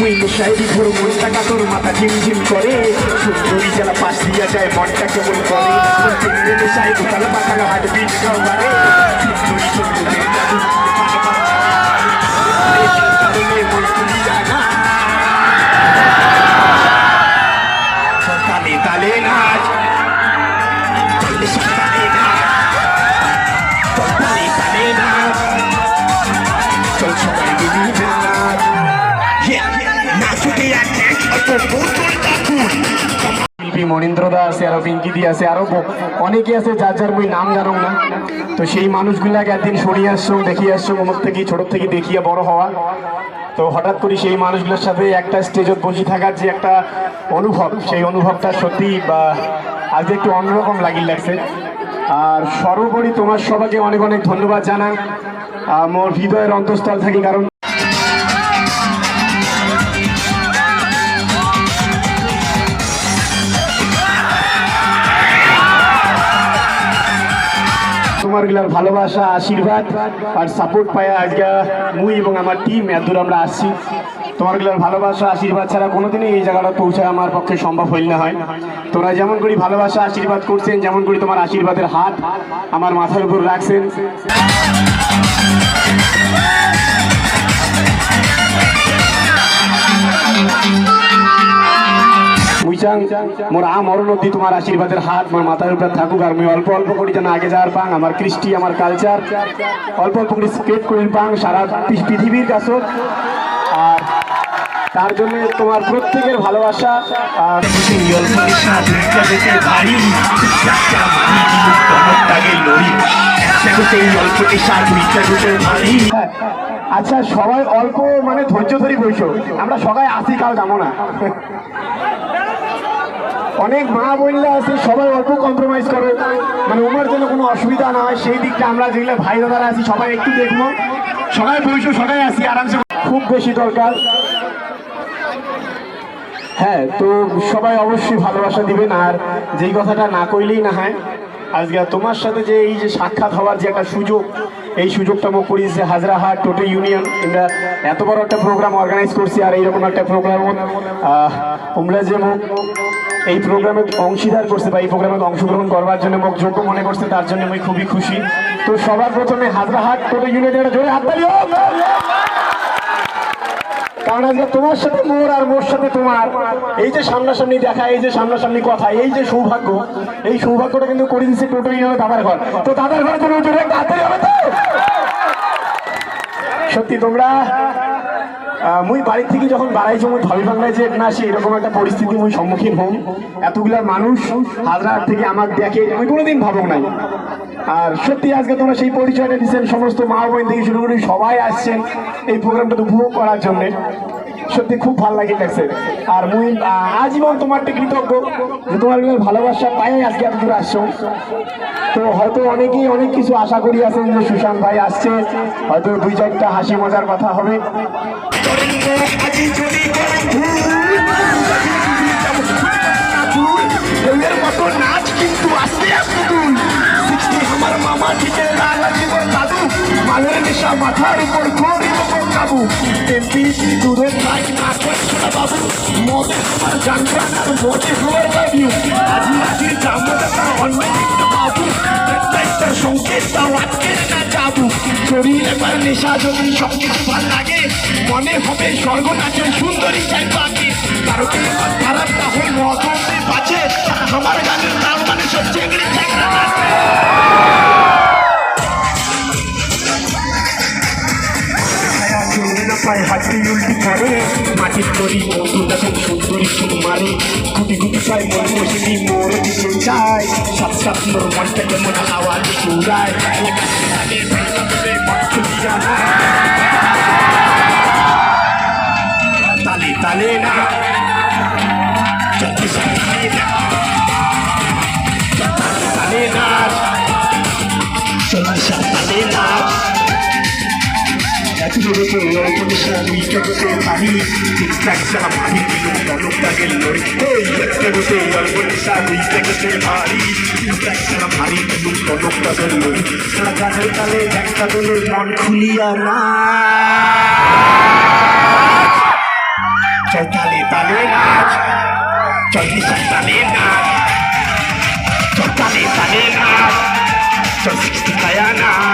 মুই নেশাইরি ঘোর মনটা কাতর মাথা ঝিমঝিম করে। সুন্দরী জেলা পাশ দিয়া যায়, মনটা কেমন করে। চিংড়ি নেশাই গোটাল পাখানো হাট বিট গাওয়ারে সুন্দরী সুন্দরী তুলিয়া না। শিল্পী মনীন্দ্র দা আছে আরও পিঙ্কি দি আছে, আরও ব- অনেকে আছে যার যার মুই নাম জানো না। তো সেই মানুষগুলাকে একদিন সরিয়ে আসছো, দেখিয়ে আসছো অমুক থেকে, ছোট থেকে দেখিয়ে বড় হওয়া। তো হঠাৎ করে সেই মানুষগুলোর সাথে একটা স্টেজত বসে থাকার যে একটা অনুভব, সেই অনুভবটা সত্যি বা আজকে একটু অন্যরকম লাগিল লাগছে। আর সর্বোপরি তোমার সবাইকে অনেক অনেক ধন্যবাদ জানান। মোর হৃদয়ের অন্তঃস্থল থাকি কারণ গুলার ভালোবাসা, আশীর্বাদ আর সাপোর্ট পায় আজকে মুই এবং আমার টিম এত আমরা আসছি। তোমারগুলার ভালোবাসা, আশীর্বাদ ছাড়া কোনোদিনই এই জায়গাটা পৌঁছায় আমার পক্ষে সম্ভব হইল না হয়। তোমরা যেমন করি ভালোবাসা, আশীর্বাদ করছেন, যেমন করি তোমার আশীর্বাদের হাত আমার মাথার উপর রাখছেন। মুইচাং মোর আ মরণতি তোমার আশীর্বাদের হাত মোর মাথার উপর থাকুক আর মুই অল্প অল্প করি যেন আগে যাওয়ার পাং আমার কৃষ্টি আমার কালচার অল্প অল্প করে স্প্রেড করি পাং সারা পৃথিবীর কাছে। আর তার জন্য তোমার প্রত্যেকের ভালোবাসা আর হ্যাঁ, আচ্ছা সবাই অল্প মানে ধৈর্য ধরে বসো আমরা সবাই আসি কাল যাব না। অনেক মা বোনরা আছে, সবাই অল্প কম্প্রোমাইজ করে। মানে উমার জন্য কোনো অসুবিধা না হয়, সেই দিকটা আমরা যেগুলো ভাই দাদারা আছি, সবাই একটু দেখব। সবাই বসো, সবাই আসি আরামসে। খুব বেশি দরকার। হ্যাঁ তো সবাই অবশ্যই ভালোবাসা দিবেন, আর যেই কথাটা না কইলেই না হয়, আজকে তোমার সাথে যে এই যে সাক্ষাৎ হওয়ার যে একটা সুযোগ, এই সুযোগটা মোক করিয়েছে হাজরাহাট টোটো ইউনিয়ন। আমরা এত বড় একটা প্রোগ্রাম অর্গানাইজ করছি, আর এইরকম একটা প্রোগ্রাম তোমরা যে মোক এই প্রোগ্রামে অংশীদার করছে বা এই প্রোগ্রামে অংশগ্রহণ করবার জন্য মোক যোগ্য মনে করছে, তার জন্য আমি খুবই খুশি। তো সবার প্রথমে হাজরাহাট টোটো ইউনিয়নের জোরে হাত তালি। কারণ আজকে তোমার সাথে মোর আর মোর সাথে তোমার। এই যে সামনাসামনি দেখা, এই যে সামনাসামনি কথা, এই যে সৌভাগ্য, এই সৌভাগ্যটা কিন্তু করে দিচ্ছে টোটো ইউনিয়নের দাদার ঘর। তো দাদার ঘরে তুমি জোরে তাড়াতাড়ি হবে তো? সত্যি তোমরা মুই বাড়ির থেকে যখন বাড়াইছি, মুই ভাবি বাংলায় যে, না, সে এরকম একটা পরিস্থিতি মুই সম্মুখীন হম। এতগুলা মানুষ হাজরার থেকে আমার দেখে, আমি কোনোদিন ভাবক নাই। আর সত্যি আজকে তোমরা সেই পরিচয়টা দিচ্ছেন সমস্ত মা বোন থেকে শুরু করে সবাই আসছেন এই প্রোগ্রামটা উপভোগ করার জন্য। সত্যি খুব ভালো লাগে লাগছে আর মুই আজীবন তোমার কৃতজ্ঞ যে তোমার ভালোবাসা পাই আজকে এত আসছো। তো হয়তো অনেকেই অনেক কিছু আশা করি আছেন যে সুশান্ত ভাই আসছে, হয়তো দুই চারটা হাসি মজার কথা হবে। নাচ কিন্তু আসতে আসতে মাথার উপর ওপর কাবু। এমপি দূরে থাক না করছ বাবু। মদে আমার গান আর মজে হওয়ার লাগিও আজি আজির জামদাটা অন্য একটা বাবু। একটা সংকেত নেশা, যদি সব কিছু লাগে, মনে হবে স্বর্গ সুন্দরী চাই পাখি কারও কি এবার খারাপ না মজতে বাঁচে। আমার গানের নাম মানে সব চেংড়ি চেংড়া মারে গুটি গুটি পায় মন বসে মোর দিকে যায় সাত সাত মোর মনটা কেমন আওয়াজ চুরায় তালে তালে না। তালে না। Quiero que hoy yo sea mi yo no sé maní Exacta la mani que no no está que lo Ey, este no te va a alcanzar mi que no sé maní Exacta la mani que no no está que lo La cara está le একটা বলে মন খুলিয়া না চটালে তালে নাচ চটি সন্তানে নাচ চটালে তালে নাচ চটি শিখায়া নাচ